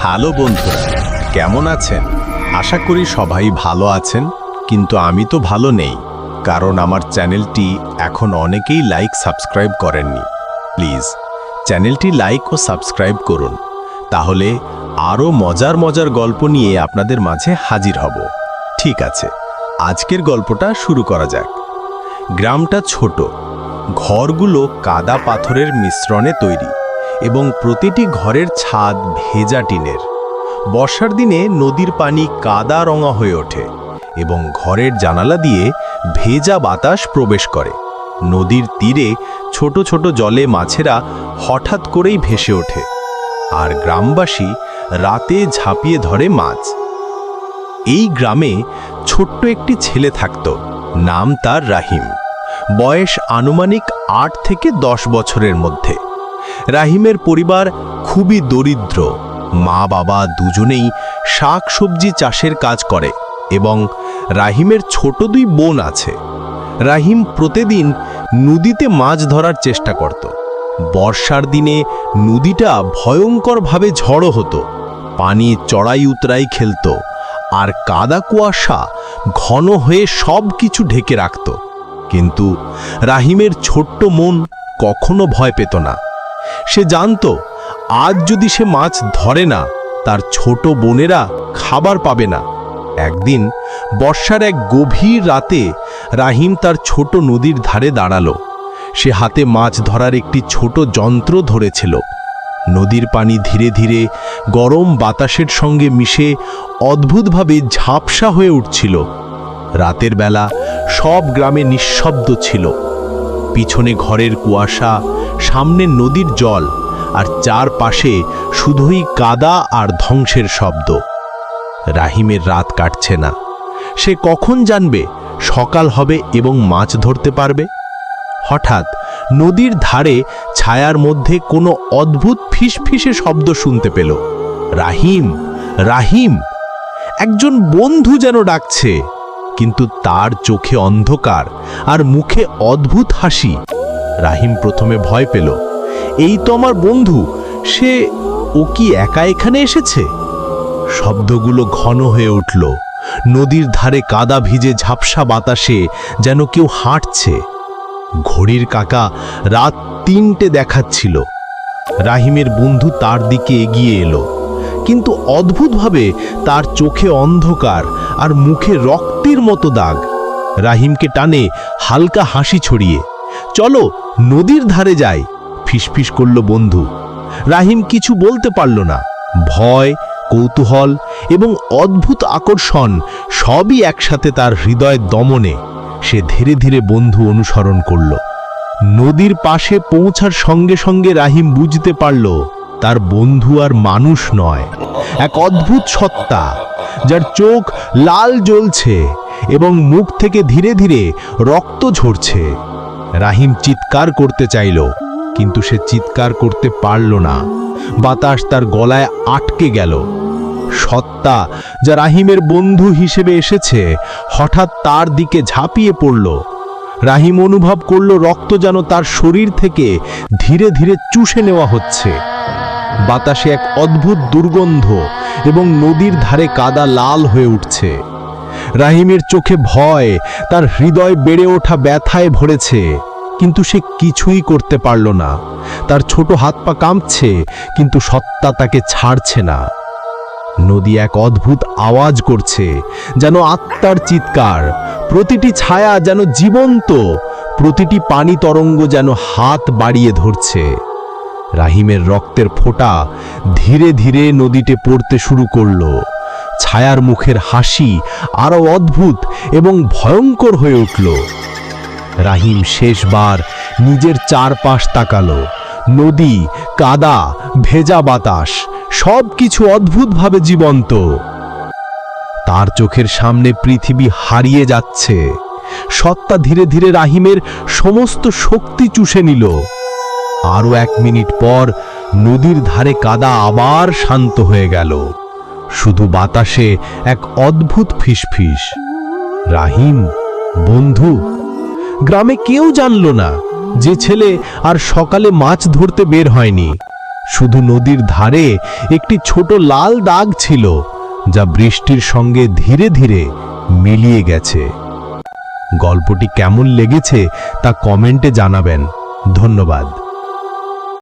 Hello বন্ধুরা, কেমন আছেন? আশা করি সবাই ভালো আছেন, কিন্তু আমি তো ভালো নেই, কারণ আমার চ্যানেলটি এখন অনেকেই লাইক, সাবস্ক্রাইব করেননি। প্লিজ, চ্যানেলটি লাইক ও সাবস্ক্রাইব করুন, তাহলে আরও মজার মজার গল্প নিয়ে আপনাদের মাঝে হাজির হব। ঠিক আছে, আজকের গল্পটা শুরু করা যাক। গ্রামটা ছোট, ঘরগুলো কাদা পাথরের মিশ্রণে তৈরি। এবং প্রতিটি ঘরের ছাদ ভেজা টিনের। বর্ষার দিনে নদীর পানি কাদা রঙা হয়ে ওঠে এবং ঘরের জানালা দিয়ে ভেজা বাতাস প্রবেশ করে। নদীর তীরে ছোট ছোট জলে মাছেরা হঠাৎ করেই ভেসে ওঠে আর গ্রামবাসী রাতে ঝাঁপিয়ে ধরে মাছ। এই গ্রামে ছোট্ট একটি ছেলে থাকত, নাম তার রাহিম। বয়স আনুমানিক আট থেকে দশ বছরের মধ্যে। রাহিমের পরিবার খুবই দরিদ্র। মা বাবা দুজনেই শাক সবজি চাষের কাজ করে এবং রাহিমের ছোট দুই বোন আছে। রাহিম প্রতিদিন নদীতে মাছ ধরার চেষ্টা করত। বর্ষার দিনে নদীটা ভয়ঙ্করভাবে ঝড়ো হতো। পানি চড়াই উতরাই খেলত আর কাদা কুয়াশা ঘন হয়ে সব কিছু ঢেকে রাখত। কিন্তু রাহিমের ছোট্ট মন কখনো ভয় পেত না। সে জানত, আজ যদি সে মাছ ধরে না, তার ছোট বোনেরা খাবার পাবে না। একদিন বর্ষার এক গভীর রাতে রাহিম তার ছোট নদীর ধারে দাঁড়াল। সে হাতে মাছ ধরার একটি ছোট যন্ত্র ধরেছিল। নদীর পানি ধীরে ধীরে গরম বাতাসের সঙ্গে মিশে অদ্ভুতভাবে ঝাপসা হয়ে উঠছিল। রাতের বেলা সব গ্রামে নিঃশব্দ ছিল। পিছনে ঘরের কুয়াশা সামনে নদীর জল, আর চারপাশে শুধুই কাদা আর ধ্বংসের শব্দ। রাহিমের রাত কাটছে না। সে কখন জানবে সকাল হবে এবং মাছ ধরতে পারবে? হঠাৎ নদীর ধারে ছায়ার মধ্যে কোনো অদ্ভুত ফিসফিসে শব্দ শুনতে পেল। রাহিম রাহিম! একজন বন্ধু যেন ডাকছে, কিন্তু তার চোখে অন্ধকার আর মুখে অদ্ভুত হাসি। রাহিম প্রথমে ভয় পেল। এই তো আমার বন্ধু, সে, ও কি একা এখানে এসেছে? শব্দগুলো ঘন হয়ে উঠল। নদীর ধারে কাদা ভিজে ঝাপসা বাতাসে যেন কেউ হাঁটছে। ঘড়ির কাকা রাত তিনটে দেখাচ্ছিল। রাহিমের বন্ধু তার দিকে এগিয়ে এলো। কিন্তু অদ্ভুতভাবে তার চোখে অন্ধকার আর মুখে রক্তের মতো দাগ। রাহিমকে টানে হালকা হাসি ছড়িয়ে। চলো, নদীর ধারে যাই, ফিসফিস করল বন্ধু। রাহিম কিছু বলতে পারল না। ভয়, কৌতূহল এবং অদ্ভুত আকর্ষণ সবই একসাথে তার হৃদয় দমনে। সে ধীরে ধীরে বন্ধু অনুসরণ করল। নদীর পাশে পৌঁছার সঙ্গে সঙ্গে রাহিম বুঝতে পারল, তার বন্ধু আর মানুষ নয়। এক অদ্ভুত সত্তা, যার চোখ লাল জ্বলছে এবং মুখ থেকে ধীরে ধীরে রক্ত ঝরছে। রাহিম চিৎকার করতে চাইল, কিন্তু সে চিৎকার করতে পারল না। বাতাস তার গলায় আটকে গেল। সত্তা, যা রাহিমের বন্ধু হিসেবে এসেছে, হঠাৎ তার দিকে ঝাঁপিয়ে পড়ল। রাহিম অনুভব করল রক্ত যেন তার শরীর থেকে ধীরে ধীরে চুষে নেওয়া হচ্ছে। বাতাসে এক অদ্ভুত দুর্গন্ধ এবং নদীর ধারে কাদা লাল হয়ে উঠছে। রাহিমের চোখে ভয়, তার হৃদয় বেড়ে ওঠা ব্যথায় ভরেছে। কিন্তু সে কিছুই করতে পারল না। তার ছোট হাত পা কাঁপছে, কিন্তু সত্তা তাকে ছাড়ছে না। নদী এক অদ্ভুত আওয়াজ করছে, যেন আত্মার চিৎকার। প্রতিটি ছায়া যেন জীবন্ত, প্রতিটি পানি তরঙ্গ যেন হাত বাড়িয়ে ধরছে। রাহিমের রক্তের ফোঁটা ধীরে ধীরে নদীতে পড়তে শুরু করল। ছায়ার মুখের হাসি আরও অদ্ভুত এবং ভয়ঙ্কর হয়ে উঠল। রাহিম শেষবার নিজের চারপাশ তাকালো। নদী, কাদা, ভেজা বাতাস সব কিছু অদ্ভুতভাবে জীবন্ত। তার চোখের সামনে পৃথিবী হারিয়ে যাচ্ছে। সত্তা ধীরে ধীরে রাহিমের সমস্ত শক্তি চুষে নিল। আরও এক মিনিট পর নদীর ধারে কাদা আবার শান্ত হয়ে গেল। শুধু বাতাসে এক অদ্ভুত ফিসফিস। রাহিম, বন্ধু গ্রামে কেউ জানল না যে ছেলে আর সকালে মাছ ধরতে বের হয়নি। শুধু নদীর ধারে একটি ছোট লাল দাগ ছিল, যা বৃষ্টির সঙ্গে ধীরে ধীরে মিলিয়ে গেছে। গল্পটি কেমন লেগেছে তা কমেন্টে জানাবেন। ধন্যবাদ।